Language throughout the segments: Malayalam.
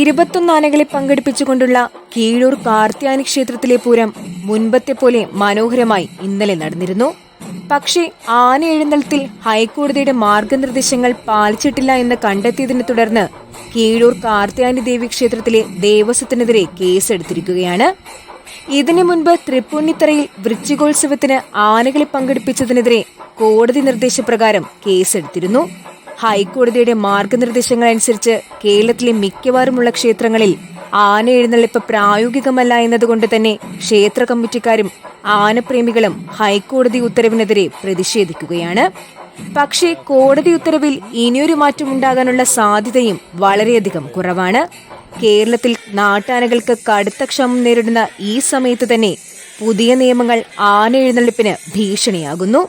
ഇരുപത്തൊന്ന് ആനകളെ പങ്കെടുപ്പിച്ചുകൊണ്ടുള്ള കീഴൂർ കാർത്യാനി ക്ഷേത്രത്തിലെ പൂരം മുൻപത്തെ പോലെ മനോഹരമായി ഇന്നലെ നടന്നിരുന്നു. പക്ഷേ ആന എഴുന്നള്ളത്തിൽ ഹൈക്കോടതിയുടെ മാർഗനിർദ്ദേശങ്ങൾ പാലിച്ചിട്ടില്ല എന്ന് കണ്ടെത്തിയതിനെ തുടർന്ന് കീഴൂർ കാർത്യാനി ദേവി ക്ഷേത്രത്തിലെ ദേവസ്വത്തിനെതിരെ കേസെടുത്തിരിക്കുകയാണ്. ഇതിനു മുൻപ് തൃപ്പൂണിത്തറയിൽ വൃശ്ചികോത്സവത്തിന് ആനകളെ പങ്കെടുപ്പിച്ചതിനെതിരെ കോടതി നിർദ്ദേശപ്രകാരം കേസെടുത്തിരുന്നു. ഹൈക്കോടതിയുടെ മാർഗനിർദ്ദേശങ്ങൾ അനുസരിച്ച് കേരളത്തിലെ മിക്കവാറുമുള്ള ക്ഷേത്രങ്ങളിൽ ആന എഴുന്നള്ളിപ്പ് പ്രായോഗികമല്ല എന്നതുകൊണ്ട് തന്നെ ക്ഷേത്ര കമ്മിറ്റിക്കാരും ആനപ്രേമികളും ഹൈക്കോടതി ഉത്തരവിനെതിരെ പ്രതിഷേധിക്കുകയാണ്. പക്ഷേ കോടതി ഉത്തരവിൽ ഇനിയൊരു മാറ്റം ഉണ്ടാകാനുള്ള സാധ്യതയും വളരെയധികം കുറവാണ്. കേരളത്തിൽ നാട്ടാനകൾക്ക് കടുത്ത ക്ഷമം നേരിടുന്ന ഈ സമയത്ത് തന്നെ പുതിയ നിയമങ്ങൾ ആന എഴുന്നള്ളിപ്പിന് ഭീഷണിയാകുന്നു.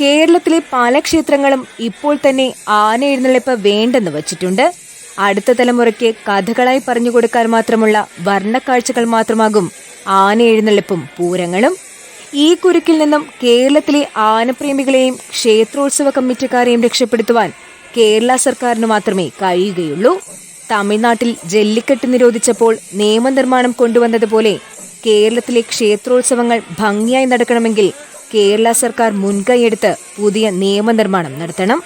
കേരളത്തിലെ പല ക്ഷേത്രങ്ങളും ഇപ്പോൾ തന്നെ ആന എഴുന്നള്ളിപ്പ് വേണ്ടെന്ന് വച്ചിട്ടുണ്ട്. അടുത്ത തലമുറയ്ക്ക് കഥകളായി പറഞ്ഞു കൊടുക്കാൻ മാത്രമുള്ള വർണക്കാഴ്ചകൾ മാത്രമാകും ആന എഴുന്നള്ളിപ്പും പൂരങ്ങളും. ഈ കുരുക്കിൽ നിന്നും കേരളത്തിലെ ആനപ്രേമികളെയും ക്ഷേത്രോത്സവ കമ്മിറ്റിക്കാരെയും രക്ഷപ്പെടുത്തുവാൻ കേരള സർക്കാരിന് മാത്രമേ കഴിയുകയുള്ളൂ. തമിഴ്നാട്ടിൽ ജല്ലിക്കെട്ട് നിരോധിച്ചപ്പോൾ നിയമനിർമ്മാണം കൊണ്ടുവന്നതുപോലെ കേരളത്തിലെ ക്ഷേത്രോത്സവങ്ങൾ ഭംഗിയായി നടക്കണമെങ്കിൽ കേരള സർക്കാർ മുൻകൈയെടുത്ത് പുതിയ നിയമനിർമ്മാണം നടത്തണം.